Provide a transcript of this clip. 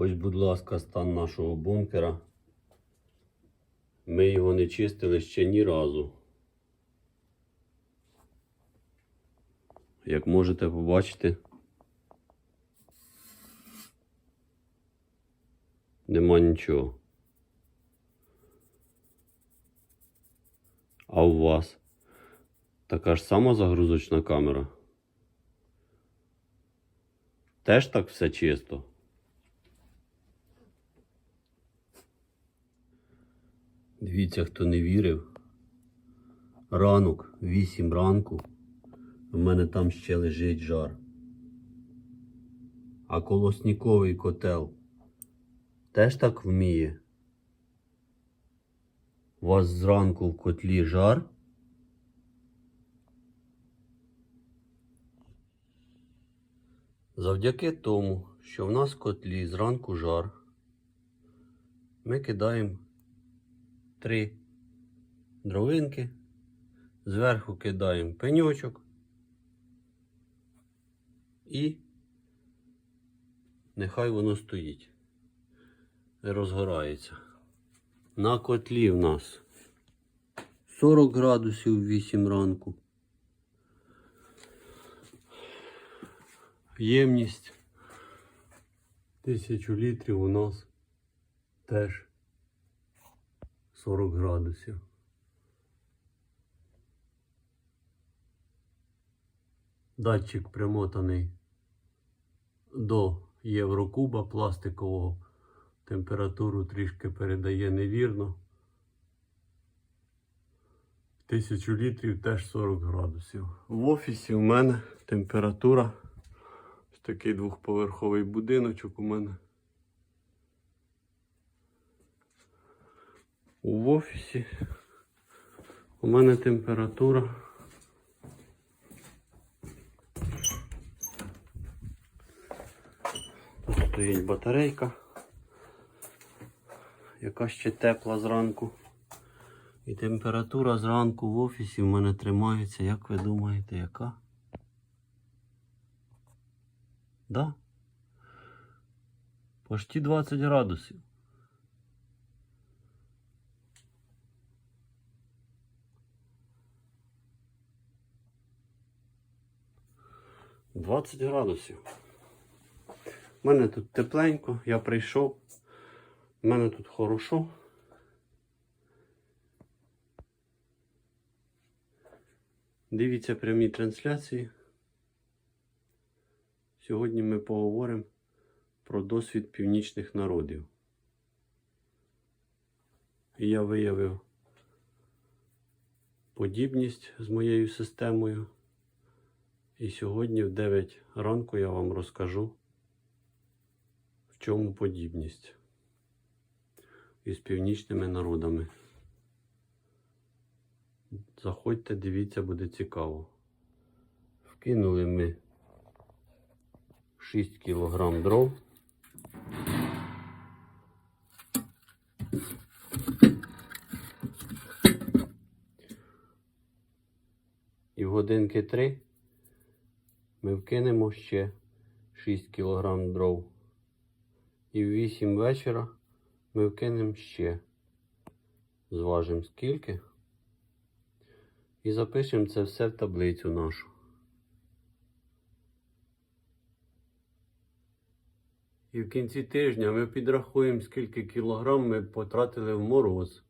Ось, будь ласка, стан нашого бункера. Ми його не чистили ще ні разу. Як можете побачити, нема нічого. А у вас така ж сама загрузочна камера? Теж так все чисто. Дивіться, хто не вірив. Ранок, 8 ранку. У мене там ще лежить жар. А колосніковий котел теж так вміє. У вас зранку в котлі жар. Завдяки тому, що в нас в котлі зранку жар, ми кидаємо три дровинки, зверху кидаємо пеньочок і нехай воно стоїть, розгорається. На котлі в нас 40 градусів 8 ранку. Ємність 1000 літрів у нас теж 40 градусів. Датчик примотаний до Єврокуба пластикового. Температуру трішки передає невірно. 1000 літрів теж 40 градусів. В офісі у мене температура. Ось такий двохповерховий будиночок у мене. В офісі у мене температура. Тут стоїть батарейка, яка ще тепла зранку. І температура зранку в офісі в мене тримається, як ви думаєте, яка? Да? Почти 20 градусів. Двадцять градусів. У мене тут тепленько, я прийшов. У мене тут хорошо. Дивіться прямі трансляції. Сьогодні ми поговоримо про досвід північних народів. І я виявив подібність з моєю системою. І сьогодні в 9 ранку я вам розкажу, в чому подібність із північними народами. Заходьте, дивіться, буде цікаво. Вкинули ми 6 кг дров. І в годинки 3 ми вкинемо ще 6 кг дров. І в 8 вечора ми вкинемо ще. Зважимо скільки. І запишемо це все в таблицю нашу. І в кінці тижня ми підрахуємо, скільки кілограм ми потратили в мороз.